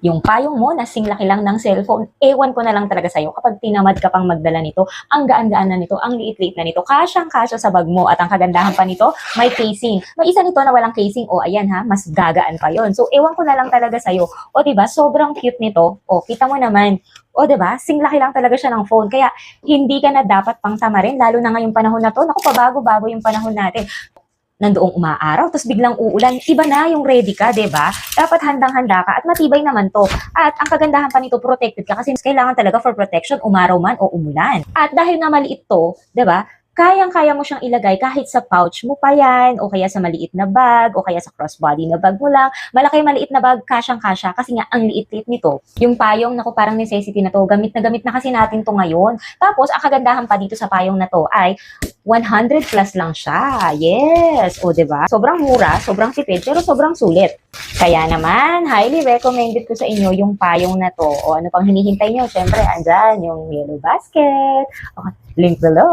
yung payong mo, nasing laki lang ng cellphone, ewan ko na lang talaga sa'yo. Kapag tinamad ka pang magdala nito, ang gaan-gaan na nito, ang liit-liit na nito, kasyang-kasya sa bag mo. At ang kagandahan pa nito, may casing. May isa nito na walang casing, o ayan ha, mas gagaan pa yon So, ewan ko na lang talaga sa'yo. O, diba, sobrang cute nito. O, kita mo naman. O, diba, sing laki lang talaga siya ng phone. Kaya, hindi ka na dapat pang tamarin, lalo na ngayong panahon na to. Naku, pabago-bago yung panahon natin nandoong umaaraw, tapos biglang uulan, iba na yung ready ka, ba? Dapat handang-handa ka at matibay naman to. At ang kagandahan pa nito, protected ka kasi kailangan talaga for protection, umaraw man o umulan. At dahil nga maliit to, ba? Kayang-kaya mo siyang ilagay kahit sa pouch mo pa yan, o kaya sa maliit na bag, o kaya sa crossbody na bag mo lang. Malaki maliit na bag, kasyang-kasya, kasi nga ang liit-liit nito. Yung payong, naku parang necessity na to, gamit na gamit na kasi natin to ngayon. Tapos, ang kagandahan pa dito sa payong na to ay 100 plus lang siya. Yes! O, ba? Sobrang mura, sobrang tipid, pero sobrang sulit. Kaya naman, highly recommended ko sa inyo yung payong na to. O ano pang hinihintay nyo? Siyempre, andyan yung yellow basket. O, link below.